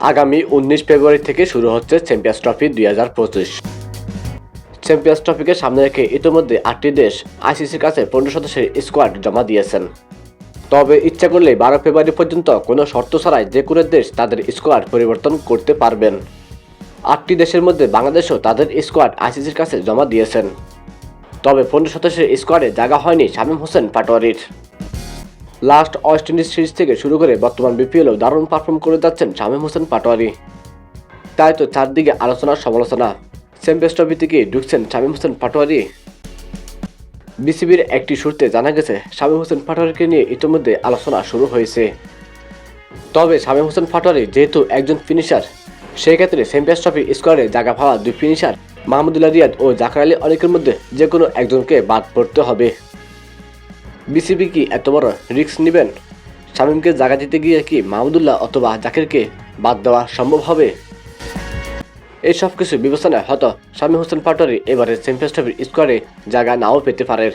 আগামী উনিশ ফেব্রুয়ারি থেকে শুরু হচ্ছে চ্যাম্পিয়ন্স ট্রফি দুই হাজার পঁচিশ। চ্যাম্পিয়ন্স ট্রফিকে সামনে রেখে ইতিমধ্যে আটটি দেশ আইসিসির কাছে পনেরো সদস্যের স্কোয়াড জমা দিয়েছেন। তবে ইচ্ছা করলে বারো ফেব্রুয়ারি পর্যন্ত কোনো শর্ত ছাড়াই যে কোনো দেশ তাদের স্কোয়াড পরিবর্তন করতে পারবেন। আটটি দেশের মধ্যে বাংলাদেশও তাদের স্কোয়াড আইসিসির কাছে জমা দিয়েছেন। তবে পনেরো সদস্যের স্কোয়াডে জায়গা হয়নি শামীম হোসেন পাটোয়ারির। লাস্ট ওয়েস্ট ইন্ডিজ সিরিজ থেকে শুরু করে বর্তমান বিপিএলও দারুণ পারফর্ম করে যাচ্ছেন শামীম হোসেন পাটোয়ারি। তাই তো চারদিকে আলোচনা সমালোচনা। ট্রফি থেকে ঢুকছেন শামীম হোসেন পাটোয়ারি। বিসিবির একটি সূত্রে জানা গেছে, শামীম হোসেন পাটোয়ারিকে নিয়ে ইতিমধ্যে আলোচনা শুরু হয়েছে। তবে শামীম হোসেন পাটোয়ারি যেহেতু একজন ফিনিশার সেই ক্ষেত্রে চ্যাম্পিয়ন্স ট্রফি স্কোয়াডে জায়গা পাওয়া দুই ফিনিশার মাহমুদুল্লাহ রিয়াদ ও জাকার আলী অনেকের মধ্যে যে কোনো একজনকে বাদ পড়তে হবে। বিসিবি কি এত বড় রিস্ক নেবেন? শামীমকে জায়গা দিতে গিয়ে কি মাহমুদুল্লাহ অথবা জাকিরকে বাদ দেওয়া সম্ভব হবে? এই সব কিছু বিবেচনায় হয়তো শামীম হোসেন পাটোয়ারি এবারে চ্যাম্পিয়ন্স ট্রফির স্কোয়াডে জায়গা নাও পেতে পারে